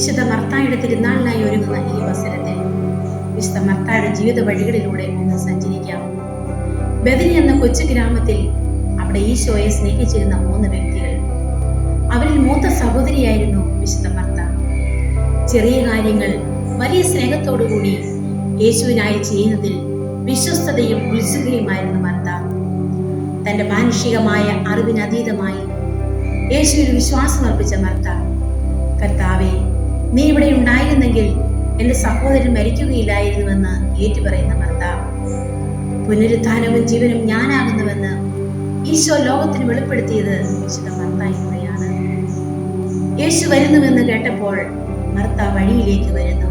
വിശുദ്ധ മർത്തായുടെ തിരുനാളിനായി ഒരുങ്ങുന്ന ഈ അവസരത്തിൽ വിശുദ്ധ മർത്തായുടെ ജീവിത വഴികളിലൂടെ ഒന്ന് സഞ്ചരിക്കാം. ബദനി എന്ന കൊച്ചു ഗ്രാമത്തിൽ അവിടെ ഈശോയെ സ്നേഹിച്ചിരുന്ന മൂന്ന് വ്യക്തികൾ. അവരിൽ മൂത്ത സഹോദരിയായിരുന്നു വിശുദ്ധ മർത്ത. ചെറിയ കാര്യങ്ങൾ വലിയ സ്നേഹത്തോടുകൂടി യേശുവിനായി ചെയ്യുന്നതിൽ വിശ്വസ്തതയും ഉത്സുകയുമായിരുന്നു മർത്ത. തന്റെ മാനുഷികമായ അറിവിനതീതമായി യേശുവിൽ വിശ്വാസം അർപ്പിച്ച മർത്ത കർത്താവെ നീ ഇവിടെ ഉണ്ടായിരുന്നെങ്കിൽ എന്റെ സഹോദരൻ മരിക്കുകയില്ലായിരുന്നുവെന്ന് ഏറ്റുപറയുന്ന ഭർത്താവ്. പുനരുത്ഥാനവും ജീവനും ഞാനാകുന്നുവെന്ന് ഈശോ ലോകത്തിന് വെളിപ്പെടുത്തിയത് മർത്തായിലൂടെയാണ് യേശു വരുന്നുവെന്ന് കേട്ടപ്പോൾ മർത്ത വഴിയിലേക്ക് വരുന്നു.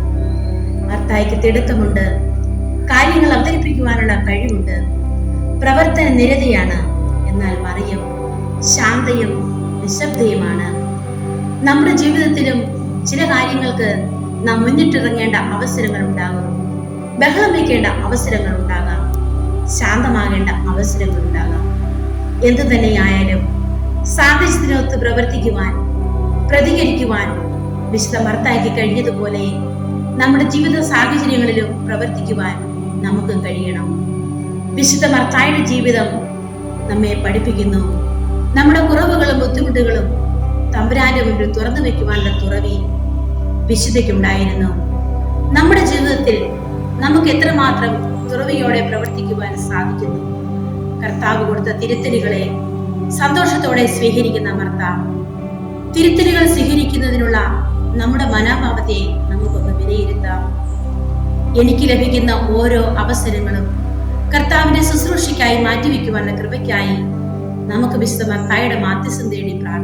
ഭർത്താവിക്ക് തിടുക്കമുണ്ട് കാര്യങ്ങൾ അവതരിപ്പിക്കുവാനുള്ള കഴിവുണ്ട്. പ്രവർത്തന നിരതയാണ്. എന്നാൽ മറിയം ശാന്തയും നിശബ്ദയുമാണ്. നമ്മുടെ ജീവിതത്തിലും ചില കാര്യങ്ങൾക്ക് നാം മുന്നിട്ടിറങ്ങേണ്ട അവസരങ്ങൾ ഉണ്ടാകും. ബഹളം വയ്ക്കേണ്ട അവസരങ്ങൾ ഉണ്ടാകാം. ശാന്തമാകേണ്ട അവസരങ്ങൾ ഉണ്ടാകാം. എന്തു തന്നെയായാലും സാഹചര്യത്തിനൊത്ത് പ്രവർത്തിക്കുവാൻ പ്രതികരിക്കുവാൻ വിശുദ്ധ മർത്താക്കി കഴിഞ്ഞതുപോലെ നമ്മുടെ ജീവിത സാഹചര്യങ്ങളിലും പ്രവർത്തിക്കുവാൻ നമുക്ക് കഴിയണം. വിശുദ്ധ മർത്തായുടെ ജീവിതം നമ്മെ പഠിപ്പിക്കുന്നു. നമ്മുടെ കുറവുകളും ബുദ്ധിമുട്ടുകളും തമ്പുരാന്റെ മുമ്പിൽ തുറന്നു വെക്കുവാനുള്ള തുറവി വിശുദ്ധയ്ക്കുണ്ടായിരുന്നു. നമ്മുടെ ജീവിതത്തിൽ നമുക്ക് എത്രമാത്രം തുറവിയോടെ പ്രവർത്തിക്കുവാൻ സാധിക്കുന്നു? കർത്താവ് കൊടുത്ത തിരുത്തലുകളെ സന്തോഷത്തോടെ സ്വീകരിക്കുന്ന മർത്ത. തിരുത്തലുകൾ സ്വീകരിക്കുന്നതിനുള്ള നമ്മുടെ മനോഭാവത്തെ നമുക്കൊന്ന് വിലയിരുത്താം. എനിക്ക് ലഭിക്കുന്ന ഓരോ അവസരങ്ങളും കർത്താവിന്റെ ശുശ്രൂഷയ്ക്കായി മാറ്റിവെക്കുവാനുള്ള കൃപയ്ക്കായി നമുക്ക് വിശുദ്ധ മാധ്യസ്ഥം തേടി പ്രാർത്ഥിക്കാം.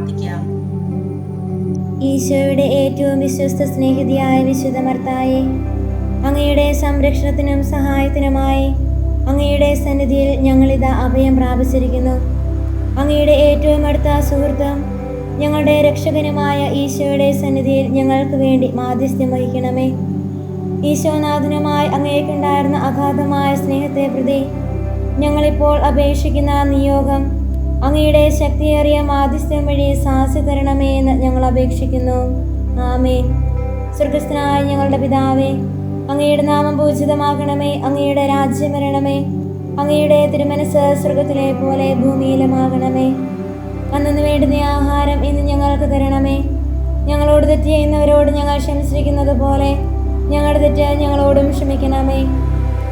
ഈശോയുടെ ഏറ്റവും വിശ്വസ്ത സ്നേഹിതിയായ വിശുദ്ധ മർത്തായെ അങ്ങയുടെ സംരക്ഷണത്തിനും സഹായത്തിനുമായി അങ്ങയുടെ സന്നിധിയിൽ ഞങ്ങളിതാ അഭയം പ്രാപിച്ചിരിക്കുന്നു. അങ്ങയുടെ ഏറ്റവും അടുത്ത സുഹൃത്തും ഞങ്ങളുടെ രക്ഷകനുമായ ഈശോയുടെ സന്നിധിയിൽ ഞങ്ങൾക്ക് വേണ്ടി മാധ്യസ്ഥ്യം വഹിക്കണമേ. ഈശോനാഥനുമായി അങ്ങേക്കുണ്ടായിരുന്ന അഗാധമായ സ്നേഹത്തെ പ്രതി ഞങ്ങളിപ്പോൾ അപേക്ഷിക്കുന്ന നിയോഗം അങ്ങയുടെ ശക്തിയേറിയ മാധ്യസ്ഥ്യം വഴി സാഹസ്യ തരണമേ എന്ന് ഞങ്ങൾ അപേക്ഷിക്കുന്നു. ആമേ സ്വർഗസ്ഥനായ ഞങ്ങളുടെ പിതാവേ അങ്ങയുടെ നാമം പൂജിതമാകണമേ അങ്ങയുടെ രാജ്യം വരണമേ അങ്ങയുടെ തിരുമനസ് സ്വർഗത്തിലെ പോലെ ഭൂമിയിലുമാകണമേ. അന്നു വേണ്ടുന്ന ആഹാരം ഇന്ന് ഞങ്ങൾക്ക് തരണമേ. ഞങ്ങളോട് തെറ്റ് ചെയ്യുന്നവരോട് ഞങ്ങൾ ക്ഷമിച്ചിരിക്കുന്നത് പോലെ ഞങ്ങളുടെ തെറ്റ് ഞങ്ങളോടും ക്ഷമിക്കണമേ.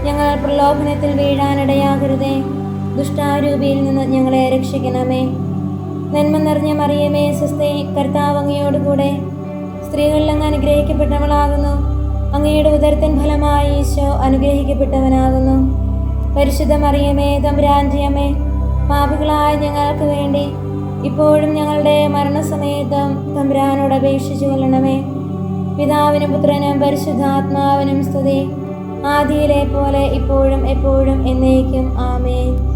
ഞങ്ങൾ പ്രലോഭനത്തിൽ വീഴാനിടയാകരുതേ. ദുഷ്ടാരൂപിയിൽ നിന്ന് ഞങ്ങളെ രക്ഷിക്കണമേ. നന്മ നിറഞ്ഞ മറിയമേ സ്വസ്തി കർത്താവങ്ങയോടുകൂടെ സ്ത്രീകളിൽ അങ്ങ് അനുഗ്രഹിക്കപ്പെട്ടവളാകുന്നു. അങ്ങയുടെ ഉദരത്തിൻ ഫലമായി ഈശോ അനുഗ്രഹിക്കപ്പെട്ടവനാകുന്നു. പരിശുദ്ധ മറിയമേ തമ്പുരാന്റെ പാപികളായ ഞങ്ങൾക്ക് വേണ്ടി ഇപ്പോഴും ഞങ്ങളുടെ മരണസമയത്തും തമ്പുരാനോട് അപേക്ഷിച്ചു കൊള്ളണമേ. പിതാവിനും പുത്രനും പരിശുദ്ധാത്മാവിനും സ്തുതി. ആദിയിലെ പോലെ ഇപ്പോഴും എപ്പോഴും എന്നേക്കും. ആമേൻ.